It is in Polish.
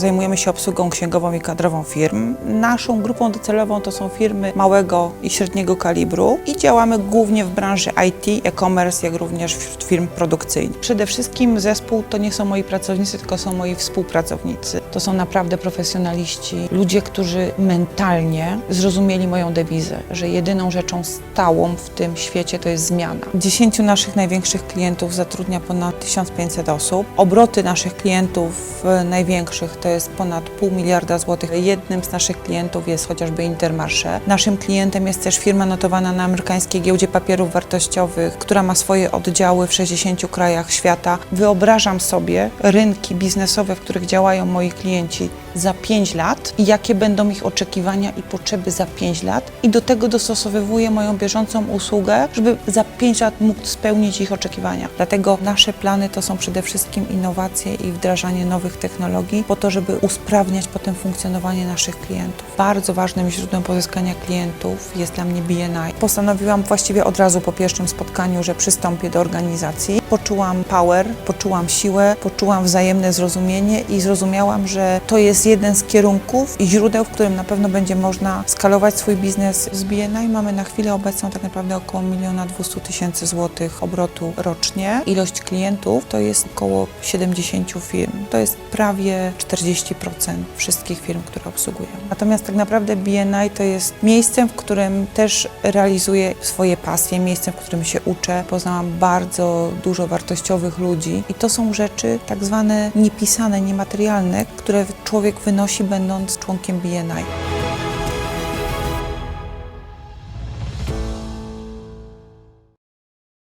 Zajmujemy się obsługą księgową i kadrową firm. Naszą grupą docelową to są firmy małego i średniego kalibru i działamy głównie w branży IT, e-commerce, jak również wśród firm produkcyjnych. Przede wszystkim zespół to nie są moi pracownicy, tylko są moi współpracownicy. To są naprawdę profesjonaliści, ludzie, którzy mentalnie zrozumieli moją dewizę, że jedyną rzeczą stałą w tym świecie to jest zmiana. Dziesięciu naszych największych klientów zatrudnia ponad 1500 osób. Obroty naszych klientów e, największych to jest ponad pół miliarda złotych. Jednym z naszych klientów jest chociażby Intermarché. Naszym klientem jest też firma notowana na amerykańskiej giełdzie papierów wartościowych, która ma swoje oddziały w 60 krajach świata. Wyobrażam sobie rynki biznesowe, w których działają moi klienci za 5 lat i jakie będą ich oczekiwania i potrzeby za 5 lat i do tego dostosowywuję moją bieżącą usługę, żeby za 5 lat mógł spełnić ich oczekiwania. Dlatego nasze plany to są przede wszystkim innowacje i wdrażanie nowych technologii po to, żeby usprawniać potem funkcjonowanie naszych klientów. Bardzo ważnym źródłem pozyskania klientów jest dla mnie BNI. Postanowiłam właściwie od razu po pierwszym spotkaniu, że przystąpię do organizacji. Poczułam power, poczułam siłę, poczułam wzajemne zrozumienie i zrozumiałam, że to jest jeden z kierunków i źródeł, w którym na pewno będzie można skalować swój biznes. Z BNI mamy na chwilę obecną tak naprawdę około 1 200 tysięcy złotych obrotu rocznie. Ilość klientów to jest około 70 firm. To jest prawie 40% wszystkich firm, które obsługujemy. Natomiast tak naprawdę BNI to jest miejscem, w którym też realizuję swoje pasje, miejscem, w którym się uczę. Poznałam bardzo dużo wartościowych ludzi i to są rzeczy tak zwane niepisane, niematerialne, które człowiek wynosi będąc członkiem BNI.